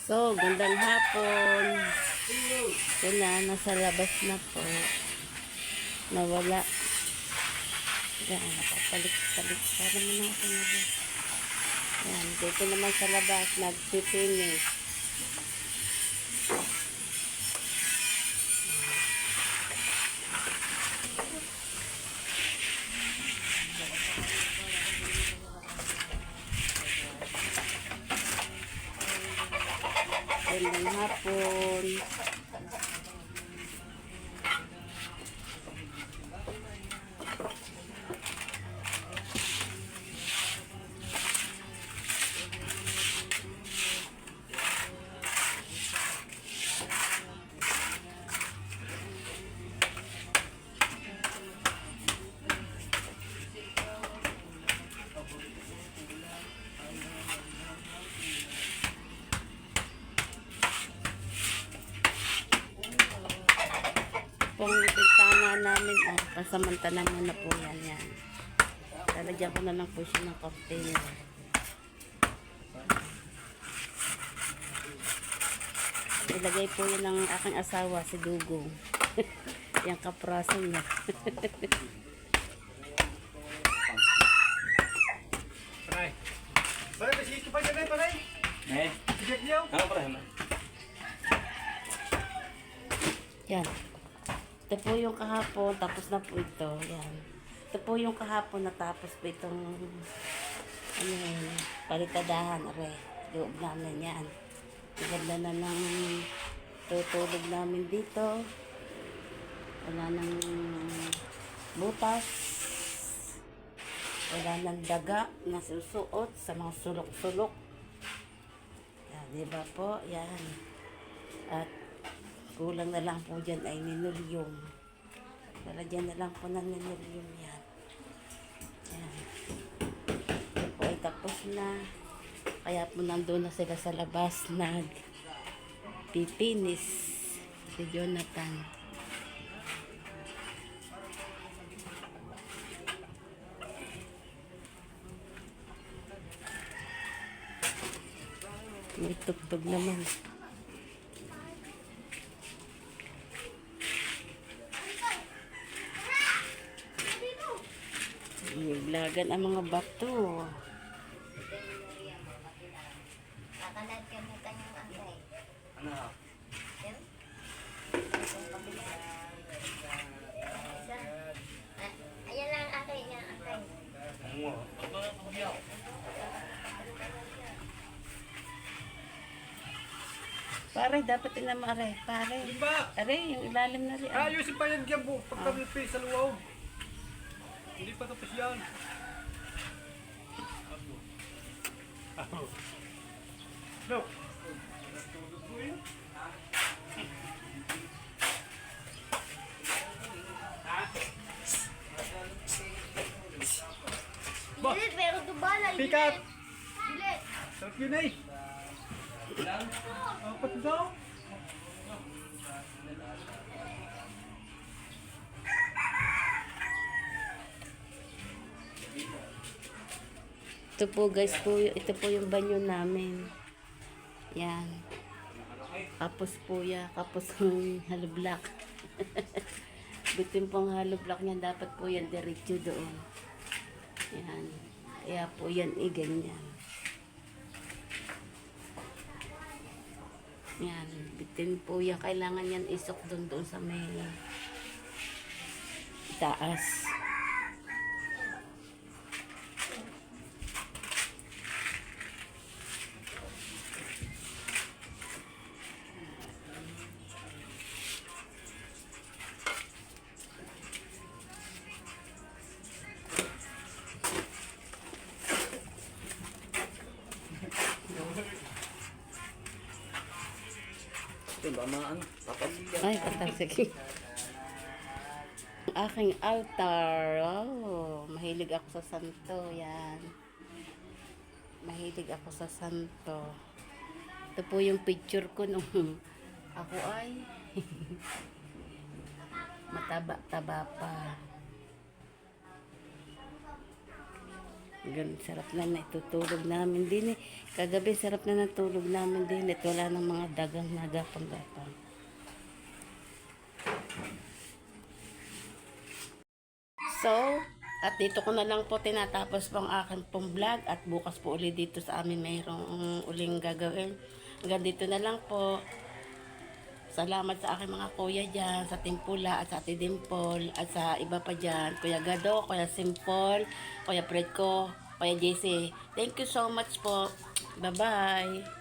So, gandang hapon. Yan na, nasa labas na po. Nawala. Yan, nakapalik-palik. Para mo natin na Yan, dito naman sa labas, nagpipinis. Gandang hapon. Namin, ah, pasamantala muna po yan. yan. Lalagyan ko na lang po siya ng cocktail. Ilagay po yun ng aking asawa, si Dugong. Yung kapraso niya. Paray. Paray, may sige pa dyan, paray. Eh, Sige niyo. ano pa rin? Yan. Ito po yung kahapon, tapos na po ito. Yan. Ito po yung kahapon, natapos po itong ano palitadahan. Are, loob namin yan. Ganda na ng tutulog namin dito. Wala nang butas. Wala nang daga na susuot sa mga sulok-sulok. Yan, di ba po? Yan. At kulang na lang po dyan ay ninulyum. Lalagyan na lang po ng ninulyum yan. Yan. Ito po ay tapos na. Kaya po nandun na sila sa labas nag pipinis si Jonathan. May tugtog naman. Naglagan ang mga bato. Mo? Yan. Ayan lang antay. Ano mo? Pare, dapat tinama are. Pare. Ba? Are, yung ilalim na rin. Ayusin pa yan dyan po. Pagkamilpi sa luwaw. Hindi pa tapos yan. No. Ba? Bilit, pero dubala. Pick up. Bilit. Sarap yun eh. Apat daw. Ito po guys po, ito po yung banyo namin. Yan. Kapos po ya, kapos ng hollow block. Bitin pong hollow block niya, dapat po yan diretso doon. Yan. Kaya po yan i ganyan. Yan, bitin po yan. Kailangan yan isok doon doon sa may taas. Ba maan? Tapos Ay, patang sige. Ang aking altar. Oh, mahilig ako sa santo. Yan. Mahilig ako sa santo. Ito po yung picture ko nung ako ay mataba-taba pa. Ganun, sarap na naitutulog namin din eh. Kagabi, sarap na natulog namin din at wala ng mga dagang nagapang-gapang. So, at dito ko na lang po tinatapos po ang aking pong vlog at bukas po ulit dito sa amin mayroong uling gagawin. Hanggang dito na lang po. Salamat sa aking mga kuya dyan, sa Timpula at sa Ate Dimple at sa iba pa dyan. Kuya Gado, Kuya Simple, Kuya Fredco, Kuya JC. Thank you so much po. Bye-bye.